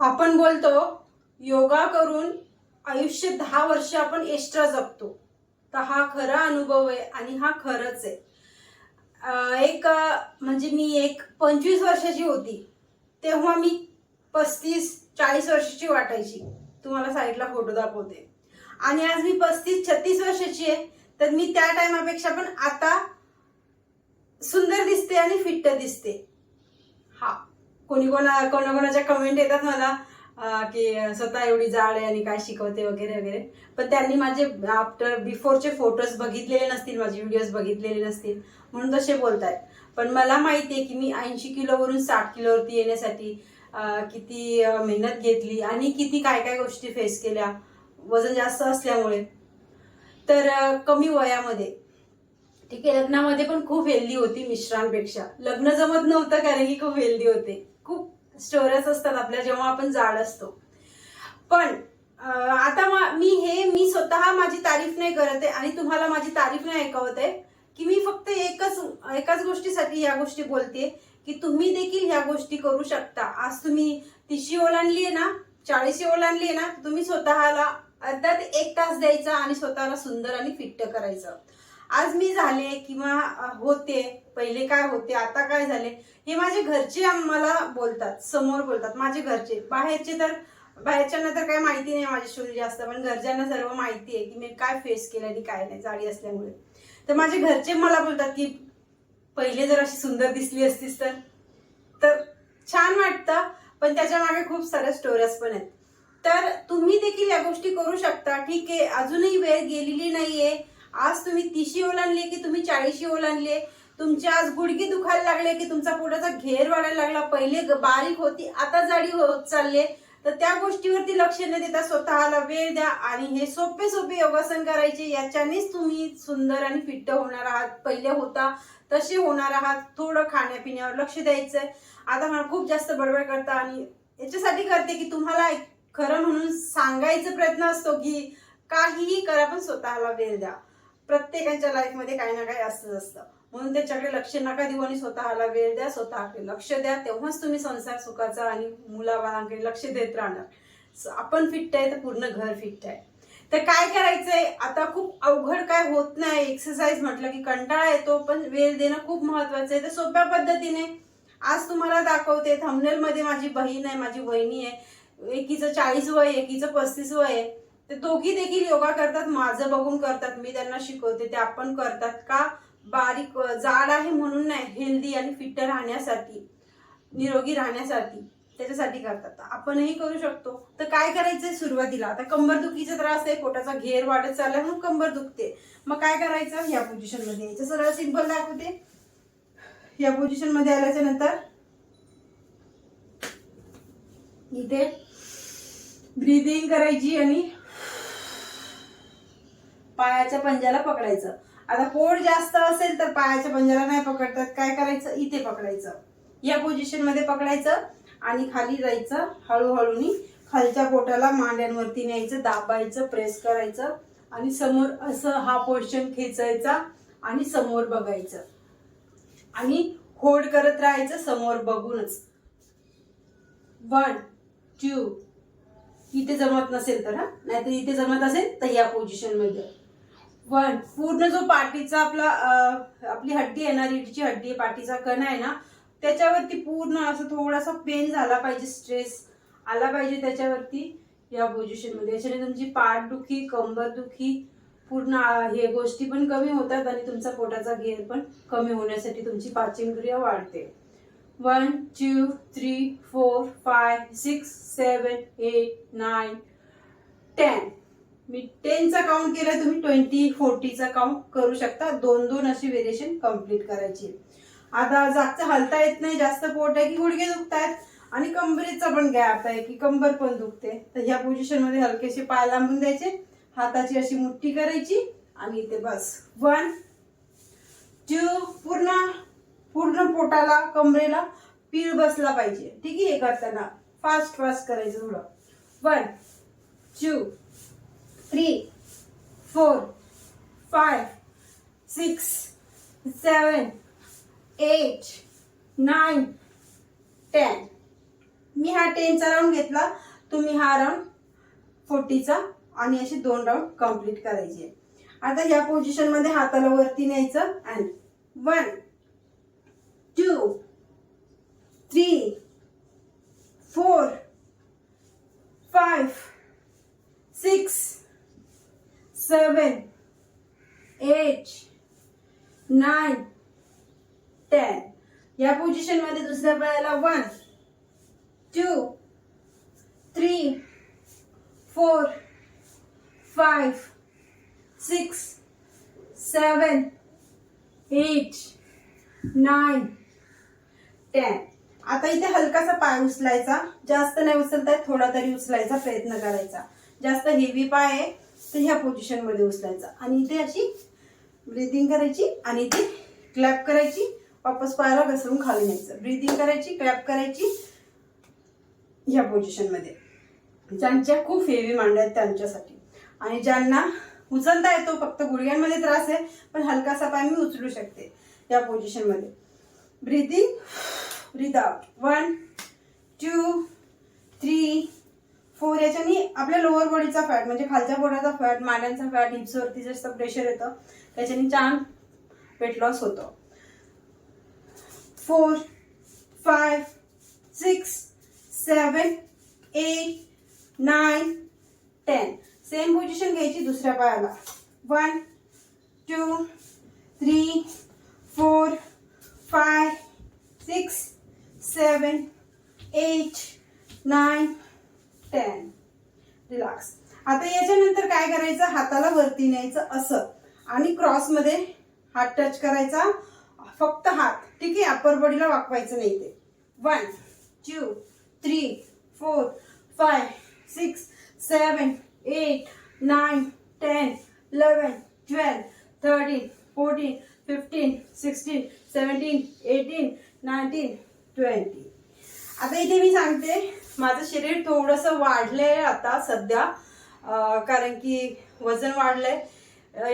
आपण बोलतो योगा करून आयुष्य दहा वर्ष आपण एक्स्ट्रा जगतो. तर हा खरा अनुभव आहे आणि हा खरंच आहे. एक म्हणजे मी एक पंचवीस वर्षाची होती. तेव्हा मी पस्तीस चाळीस वर्षाची वाटायची. तुम्हाला साईडला फोटो दाखवते. आणि आज मी पस्तीस छत्तीस वर्षाची आहे. तर मी त्या टायमापेक्षा पण आता सुंदर दिसते आणि फिट्ट दिसते. हा. कोणी कोणा कोणाकोणाच्या कमेंट येतात मला की स्वतः एवढी जाड आहे आणि काय शिकवते वगैरे वगैरे. पण त्यांनी माझे आफ्टर बिफोरचे फोटोज बघितलेले नसतील माझे व्हिडिओज बघितलेले नसतील म्हणून तसे बोलतायत. पण मला माहिती आहे की मी ऐंशी किलोवरून साठ किलोवरती येण्यासाठी किती मेहनत घेतली आणि किती काय काय गोष्टी फेस केल्या वजन जास्त असल्यामुळे. तर कमी वयामध्ये. ठीक आहे लग्नामध्ये पण खूप हेल्दी होती मिश्रांपेक्षा. लग्न जमत नव्हतं कारण की खूप हेल्दी होते. स्टोरेज असतात आपल्या जेव्हा आपण जाड असतो. पण आता मी हे मी स्वतः माझी तारीफ नाही करत आहे आणि तुम्हाला माझी तारीफ नाही ऐकवत आहे की मी फक्त एकच एकाच गोष्टीसाठी या गोष्टी बोलते की तुम्ही देखील ह्या गोष्टी करू शकता. आज तुम्ही तिशी ओलांडली आहे ना चाळीशी ओलांडली आहे ना तुम्ही स्वतःला अर्धा एक तास द्यायचा आणि स्वतःला सुंदर आणि फिट्ट करायचं. आज मी झाले किंवा होते पहिले काय होते आता काय झाले हे माझे घरचे मला बोलतात समोर बोलतात माझे घरचे. बाहेरचे तर बाहेरच्यांना तर काही माहिती नाही माझी स्टोरी जास्त पण घरच्यांना सर्व माहिती आहे की मी काय फेस केलं आणि काय नाही जाडी असल्यामुळे. तर माझे घरचे मला बोलतात की पहिले जर अशी सुंदर दिसली असतीस तर तर छान वाटतं पण त्याच्यामागे खूप साऱ्या स्टोऱ्याज पण आहेत. तर तुम्ही देखील या गोष्टी करू शकता ठीक आहे अजूनही वेळ गेलेली नाहीये. आज तुम्ही तिशी ओलांडली की तुम्ही चाळीशी ओलांडली. तुमची आज गुडगी दुखायला लागले की तुमचा पोटाचा घेर वाढायला लागला. पहिले ग- बारीक होती आता जाडी हो- होत चालले तर त्या गोष्टीवरती लक्ष न देता स्वतःला वेळ द्या आणि हे सोपे सोपे योगासन करायचे. याच्यानेच तुम्ही सुंदर आणि फिट्ट होणार आहात. पहिले होता तसे होणार आहात. थोडं खाण्यापिण्यावर लक्ष द्यायचं आता मला खूप जास्त बडबड करता आणि याच्यासाठी करते की तुम्हाला एक खरं म्हणून सांगायचा प्रयत्न असतो की काहीही करा पण स्वतःला वेळ द्या. प्रत्येकाच्या लाईफमध्ये काही ना काही असतंच असतं. म्हणून त्याच्याकडे लक्ष नका देऊ आणि स्वतःला वेळ द्या स्वतःकडे लक्ष द्या. तेव्हाच तुम्ही संसार सुखाचा आणि मुलाबाळांकडे लक्ष देत राहणार. आपण फिट आहे तर पूर्ण घर फिट आहे. तर काय करायचंय? आता खूप अवघड काय होत नाही. एक्सरसाइज म्हटलं की कंटाळा येतो पण वेळ देणं खूप महत्वाचं आहे. तर सोप्या पद्धतीने आज तुम्हाला दाखवते थंबनेल मध्ये माझी बहीण आहे माझी वहिनी आहे. एकीचं चाळीस वय एकीचं पस्तीस वय आहे. ते दोघी देखील योगा करतात माझं बघून करतात मी त्यांना शिकवते ते आपण करतात. का? बारीक जाड आहे म्हणून नाही हेल्दी आणि फिट राहण्यासाठी निरोगी राहण्यासाठी त्याच्यासाठी करतात. आपणही करू शकतो. तर काय करायचंय सुरुवातीला? आता कंबर दुखीचा त्रास आहे पोटाचा घेर वाढत चालला म्हणून कंबर दुखते. मग काय करायचं? या पोझिशनमध्ये यायचं. सरळ सिंपल दाखवते. या पोझिशनमध्ये आल्याच्यानंतर इथे ब्रिदिंग करायची आणि पायाच्या पंजाला पकडायचं. आता पोट जास्त असेल तर पायाच्या पंजाला नाही पकडतात. काय करायचं? इथे पकडायचं. या पोझिशनमध्ये पकडायचं आणि खाली जायचं. हळूहळूनी खालच्या पोटाला मांड्यांवरती न्यायचं दाबायचं प्रेस करायचं आणि समोर असं हा पोर्शन खेचायचा आणि समोर बघायचं. आणि होल्ड करत राहायचं समोर बघूनच. वन टू इथे जमत नसेल तर हा? नाहीतर इथे जमत असेल तर या पोझिशनमध्ये वन. पूर्ण जो पाठीचा आपला आपली हड्डी आहे ना रीडची हड्डी आहे पाठीचा कण आहे ना त्याच्यावरती पूर्ण असं थोडासा पेन झाला पाहिजे स्ट्रेस आला पाहिजे त्याच्यावरती या पोझिशनमध्ये याच्याने तुमची पाठदुखी कंबरदुखी पूर्ण हे गोष्टी पण कमी होतात आणि तुमचा पोटाचा घेर पण कमी होण्यासाठी तुमची पाचन क्रिया वाढते. One two three four five six seven eight nine मी टेनचा काउंट केला तुम्ही ट्वेंटी फोर्टीचा काउंट करू शकता. दोन दोन अशी व्हेरिएशन कंप्लीट करायची. आता जागचं हलता येत नाही जास्त पोट आहे की गुडघे दुखतायत? आणि कंबरेचा पण गॅप आहे की कंबर पण दुखते. तर ह्या पोझिशनमध्ये हलकेसे पाय लांबून द्यायचे हाताची अशी मुठ्ठी करायची आणि इथे बस. वन टू पूर्ण पूर्ण पोटाला कमरेला पीळ बसला पाहिजे. ठीक आहे हे करताना फास्ट फास्ट करायचं थोडं. One two three four five six seven eight nine ten. मी हा टेनचा राऊंड घेतला. तुम्ही हा राऊंड फोर्टीचा आणि असे दोन राऊंड कंप्लीट करायचे. आता या पोझिशनमध्ये हाताला वरती न्यायचं and one two three four five six seven eight nine ten या पोझिशनमध्ये दुसऱ्या पायाला one two three four five six seven eight nine ten आता इथे हलकासा पाय उचलायचा. जास्त नाही उचलता थोडा तरी उचलायचा प्रयत्न करायचा. जास्त हेवी पाय आहे तर ह्या पोझिशनमध्ये उचलायचं. आणि इथे अशी ब्रिदिंग करायची आणि इथे क्लॅप करायची. वापस पायाला घसरून खाली न्यायचं. ब्रिदिंग करायची क्लॅप करायची. ह्या पोझिशनमध्ये ज्यांच्या खूप हेवी मांड्या आहेत त्यांच्यासाठी. आणि ज्यांना उचलता येतो फक्त गुडघ्यांमध्ये त्रास आहे पण हलकासा पाय मी उचलू शकते या पोझिशनमध्ये breathing breathe out one two three four याच्यानी आपल्या लोअर बॉडीचा फॅट म्हणजे खालच्या पोटाचा फॅट मांड्यांचा फॅट हिप्सवरती जास्त प्रेशर येतं त्याच्याने छान वेट लॉस होतं. Four five six seven eight nine ten same position घ्यायची दुसऱ्या पायाला. One two three four five six seven eight nine ten relax आता याच्यानंतर काय करायचं? हाताला वरती न्यायचं असं. आणि क्रॉसमध्ये हात टच करायचा. फक्त हात. ठीक आहे? अप्पर बॉडीला वाकवायचं नाही ते. One two three four five six seven eight nine ten eleven twelve thirteen fourteen fifteen sixteen seventeen eighteen nineteen twenty आता इथे मी सांगते. माझं शरीर थोडंसं वाढलंय आता सध्या कारण की वजन वाढलंय.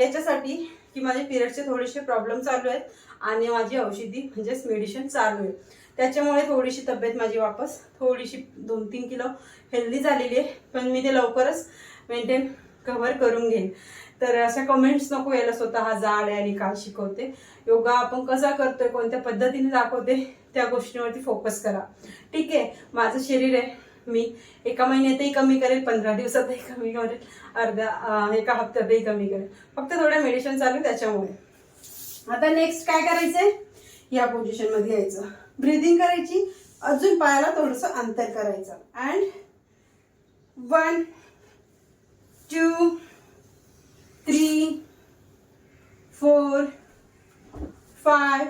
याच्यासाठी की माझे पिरियडचे थोडेसे प्रॉब्लेम चालू आहेत आणि माझी औषधी म्हणजेच मेडिसिन चालू आहे. त्याच्यामुळे थोडीशी तब्येत माझी वापस थोडीशी दोन तीन किलो हेल्दी झालेली आहे. पण मी ते लवकरच मेंटेन कव्हर करून घेईन. तर अशा कमेंट्स नको यायला स्वतः जाड आहे आणि काय शिकवते. योगा आपण कसा करतोय कोणत्या पद्धतीने दाखवते त्या गोष्टीवरती फोकस करा. ठीक? आहे माझं शरीर आहे. मी एका महिन्यातही कमी करेल पंधरा दिवसातही कमी करेल अर्धा एका हप्त्यातही कमी करेल. फक्त थोडं मेडिसिन चालू त्याच्यामुळे. आता नेक्स्ट काय करायचंय? या पोझिशनमध्ये यायचं. ब्रिदिंग करायची. अजून पायाला थोडस अंतर करायचं. And one two three four five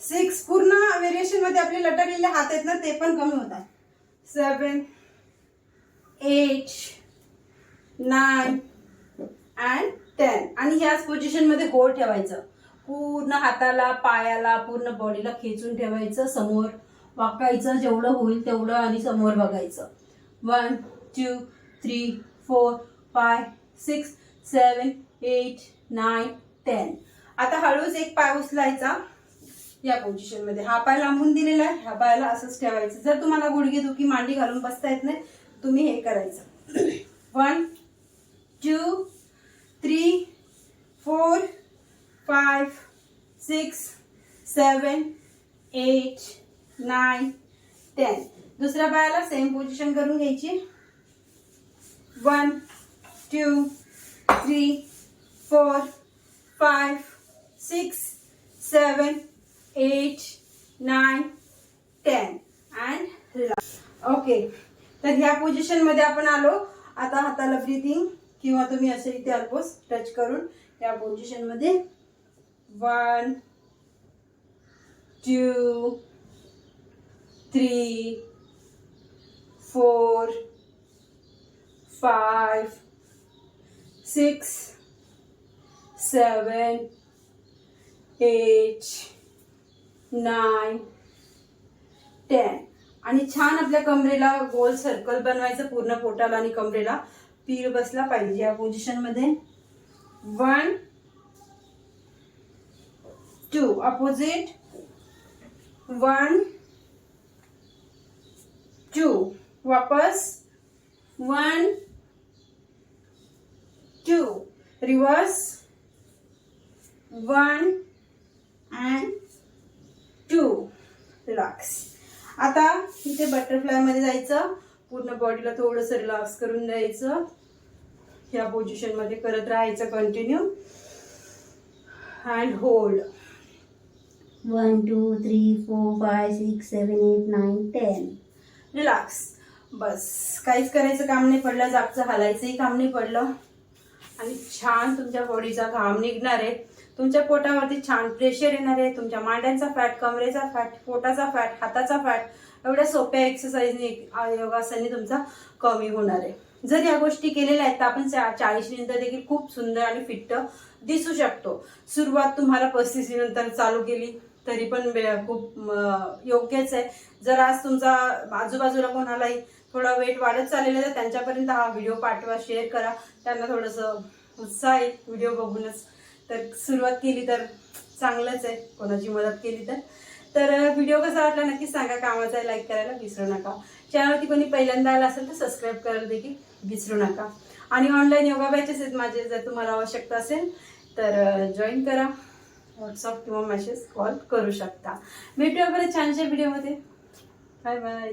six. पूर्ण व्हेरिएशनमध्ये आपले लटकलेले हात आहेत ना ते पण कमी होतात seven eight nine and ten आणि ह्याच पोझिशनमध्ये होल ठेवायचं. पूर्ण हाताला पायाला पूर्ण बॉडीला खेचून ठेवायचं समोर वाकायचं जेवढं होईल तेवढं आणि समोर बघायचं. One two three four five six seven eight nine ten आता हळूच एक पाय उचलायचा. या पोझिशनमध्ये हा पाय लांबून दिलेला आहे. ह्या पायाला असंच ठेवायचं. जर तुम्हाला गुडघे दुखी मांडी घालून बसता येत नाही तुम्ही हे करायचं. One two three four five six seven eight nine ten दुसऱ्या पायाला सेम पोझिशन करून घ्यायची. One two three four five six seven eight nine ten and okay तर ह्या पोझिशनमध्ये आपण आलो. आता हाताला ब्रिथिंग किंवा तुम्ही असे इथे अल्पोस टच करून या पोझिशनमध्ये. One two three four five six seven eight nine ten. आणि छान आपल्या कमरेला गोल सर्कल बनवायचं पूर्ण पोटाला आणि कमरेला. पीर बसला पाहिजे या पोझिशनमध्ये one two opposite one two वापस. One two reverse one and two. Relax आता इथे बटरफ्लायमध्ये जायचं. पूर्ण बॉडीला थोडंसं रिलॅक्स करून द्यायचं. या पोझिशनमध्ये करत राहायचं continue and hold One, two, three, four, five, six, seven, eight, nine, ten. Relax बस. काहीच करायचं काम नाही पडलं. जागचं हालायचंही काम नाही पडलं. आणि छान तुमच्या बॉडीचा घाम निघणार आहे. तुमच्या पोटावरती छान प्रेशर येणार आहे तुमच्या मांड्यांचा फॅट कमरेचा फॅट पोटाचा फॅट हाताचा फॅट एवढ्या सोप्या एक्सरसाइजने योगासने तुमचा कमी होणार आहे. जर या गोष्टी केलेल्या आहेत तर आपण चाळीस नंतर देखील खूप सुंदर आणि फिट्ट दिसू शकतो. सुरुवात तुम्हाला पस्तीस नंतर चालू केली तरी पण खूप योग्यच आहे. जर आज तुमचा आजूबाजूला कोणालाही थोडा वेट वाढत चाललेला आहे तर त्यांच्यापर्यंत हा व्हिडिओ पाठवा शेअर करा. त्यांना थोडंसं उत्साह आहे व्हिडिओ बघूनच तर सुरुवात केली तर चांगलंच आहे. कोणाची मदत केली तर. तर व्हिडिओ कसा वाटला नक्की सांगा. कामाचा आहे लाईक करायला विसरू नका. चॅनलवरती कोणी पहिल्यांदा आला असेल तर सबस्क्राईब करायला देखील विसरू नका. आणि ऑनलाईन योगा बॅचेस आहेत माझे जर तुम्हाला आवश्यकता असेल तर जॉईन करा. व्हॉट्सअप किंवा मेसेज कॉल करू शकता. भेटूया बरं छानशा व्हिडिओमध्ये. Bye bye.